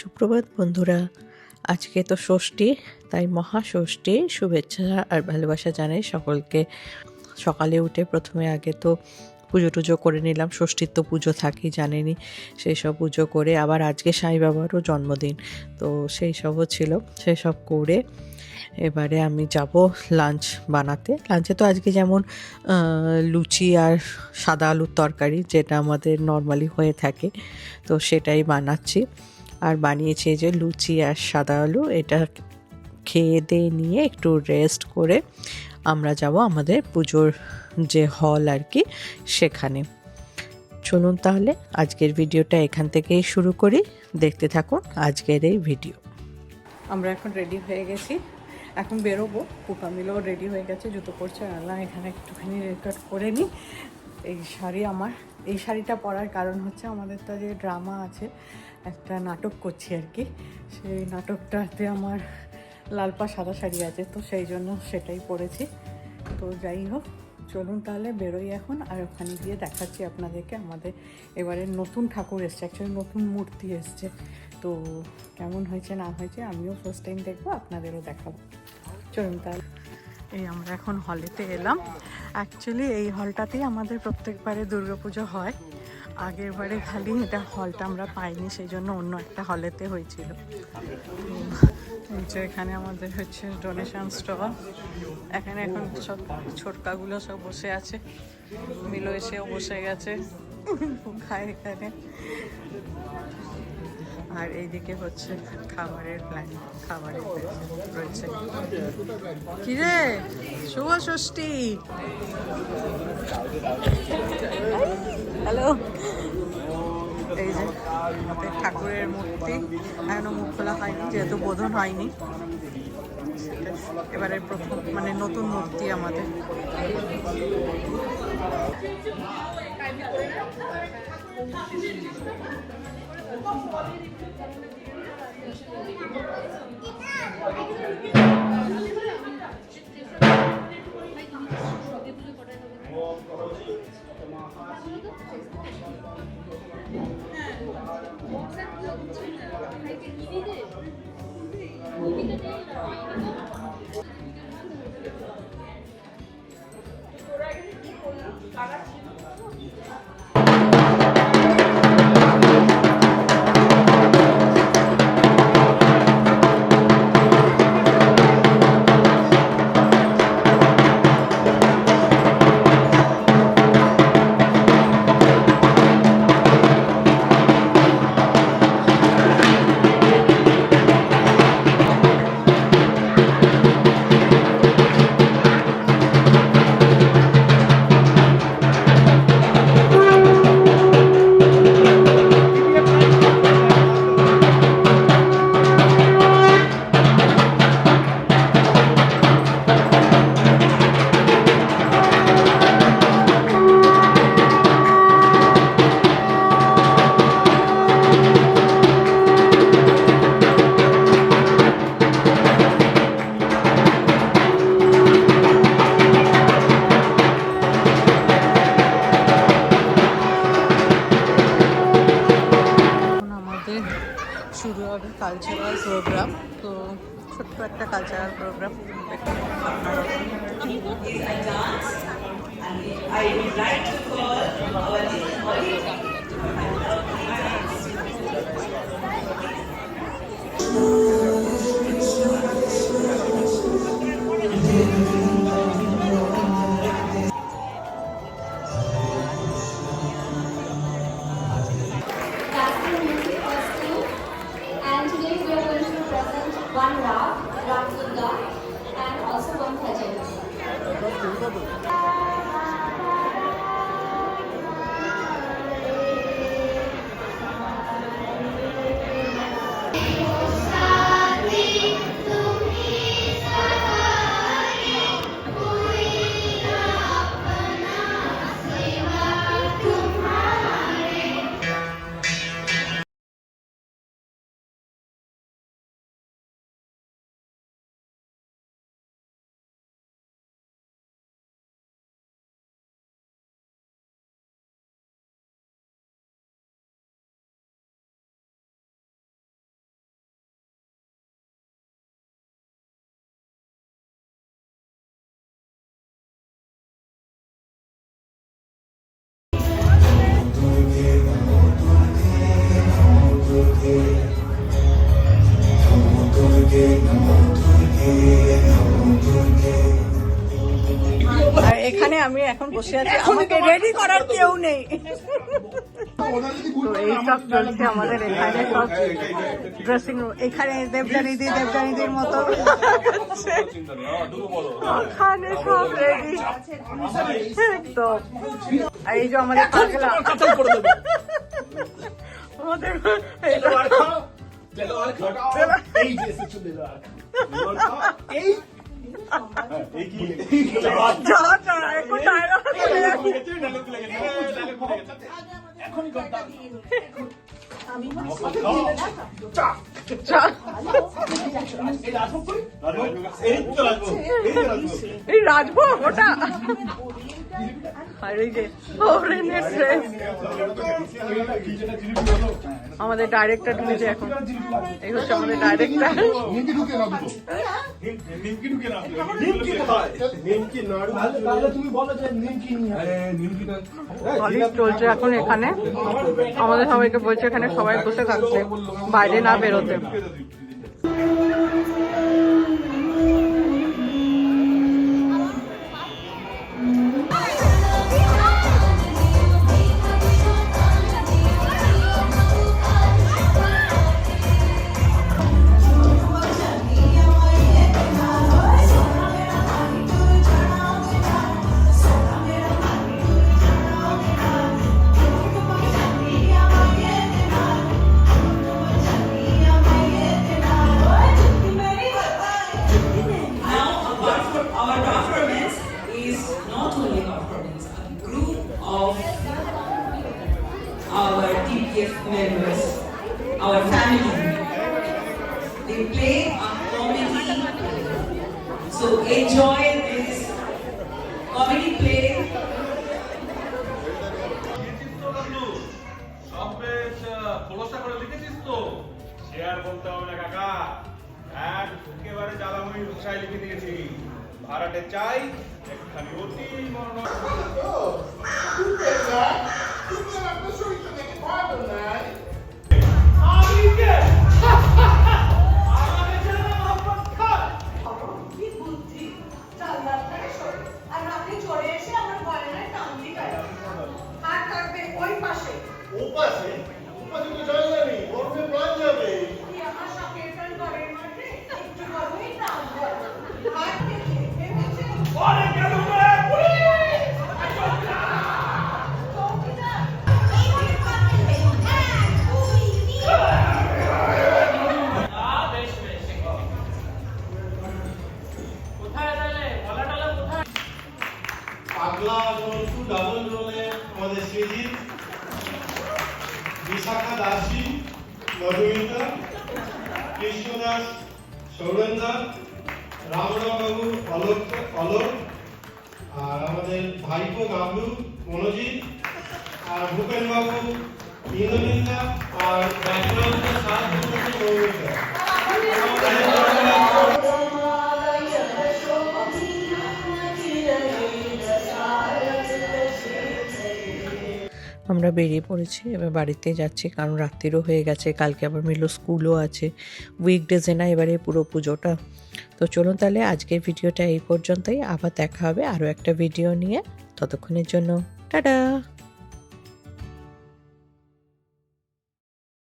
সুপ্রভাত বন্ধুরা। আজকে তো ষষ্ঠী, তাই মহাষষ্ঠী শুভেচ্ছা আর ভালোবাসা জানাই সকলকে। সকালে উঠে প্রথমে আগে তো পুজো টুজো করে নিলাম, ষষ্ঠীর তো পুজো থাকেই জানেনি সেই সব পুজো করে আবার আজকে সাই বাবারও জন্মদিন, তো সেই সবও ছিল সেই সব করে এবারে আমি যাব লাঞ্চ বানাতে। লাঞ্চে তো আজকে যেমন লুচি আর সাদা আলুর তরকারি, যেটা আমাদের নর্মালি হয়ে থাকে, তো সেটাই বানাচ্ছি। আর বানিয়েছি যে লুচি আর সাদা আলু। এটা খেয়ে দিয়ে নিয়ে একটু রেস্ট করে আমরা যাব আমাদের পুজোর যে হল আর কি, সেখানে। চলুন তাহলে আজকের ভিডিওটা এখান থেকেই শুরু করি। দেখতে থাকুন আজকের এই ভিডিও আমরা এখন রেডি হয়ে গেছি। এখন বেরোবো। কুকা মিলেও রেডি হয়ে গেছে, জুতো পরছে। আল্লাহ এখানে একটুখানি রেকর্ড করে নিই এই শাড়ি আমার। এই শাড়িটা পরার কারণ হচ্ছে আমাদের তো যে ড্রামা আছে, একটা নাটক করছি আর কি। সেই নাটকটাতে আমার লালপা সাদা শাড়ি আছে, তো সেই জন্য সেটাই পরেছি। তো যাই হোক, চলুন তাহলে বেরোই এখন, আর ওখানে গিয়ে দেখাচ্ছি আপনাদেরকে আমাদের এবারে নতুন ঠাকুর এসছে অ্যাকচুয়ালি নতুন মূর্তি এসছে। তো কেমন হয়েছে না হয়েছে আমিও ফার্স্ট টাইম দেখব, আপনাদেরও দেখাবো। চলুন তাহলে। এই আমরা এখন হলেতে এলাম। অ্যাকচুয়ালি এই হলটাতেই আমাদের প্রত্যেকবারে দুর্গাপুজো হয়। আগের বারে খালি এটা হলটা আমরা পাইনি, সেই জন্য অন্য একটা হলেতে হয়েছিল। যে এখানে আমাদের হচ্ছে ডোনেশন স্টল এখানে এখন সব ছোটকাগুলো সব বসে আছে। মিলো এসেও বসে গেছে। খায় এখানে। আর এইদিকে হচ্ছে খাবারের প্ল্যান খাবারের রয়েছে। কিরে, শুভ ষষ্ঠী। হ্যালো এই যে ঠাকুরের মূর্তি, এখনও মুখ খোলা হয়নি, যেহেতু বোধন হয়নি। এবারে প্রথম মানে নতুন মূর্তি আমাদের। Thank you. শুরু হবে কালচারাল প্রোগ্রাম তো ছোট্ট একটা কালচারাল প্রোগ্রাম Classical বসে আছি আমাকে রেডি করার কেউ নেই। তো এইসব চলছে আমাদের এখানে সব ড্রেসিং রুম এখানে দেবজানিদি দেবজানিদির মতো। ওখানে সব রেডি একদম। আর এই যে আমাদের পাগলা আমাদের যা যা এখন ডায়লগ এই রাজভোগ। ওটা। আর এই যে হরেনের ড্রেস আমাদের ডাইরেক্টর ঢুকেছে এখন। এই হচ্ছে আমাদের ডাইরেক্টর চলছে এখন এখানে। আমাদের সবাইকে বলছে এখানে সবাই বসে থাকতে বাইরে না বেরোতে। Members, our family. They play a comedy. So enjoy this comedy play. খোলসা করে লিখেছিস তো? আর বলতে হবে না কাকা। একেবারে জ্বালাময়ী ভাষায় লিখে দিয়েছি। ভাড়াটে চাই একখানি অতি মনোরম কি পাগলা জন্তু ডাবল রোলে আমাদের সৃজিত বিশাখা দাসী, মধুমিতা, কৃষ্ণদাস, সৌরেন্দা রামরাবাবু অলোক অলোক, আর আমাদের ভাইপো গাবলু মনোজিৎ, আর ভূপেন বাবু ইন্দ্রনিন্দা আর ব্যাকগ্রাউন্ডে সাহায্য আমরা বেরিয়ে পড়েছি, এবার বাড়িতে যাচ্ছি, কারণ রাত্রিরও হয়ে গেছে, কালকে আবার মিলো স্কুলও আছে উইকডেজে না, এবারে পুরো পুজোটা। তো চলুন তাহলে আজকের ভিডিওটা এই পর্যন্তই, আবার দেখা হবে আরও একটা ভিডিও নিয়ে, ততক্ষণের জন্য, টাটা!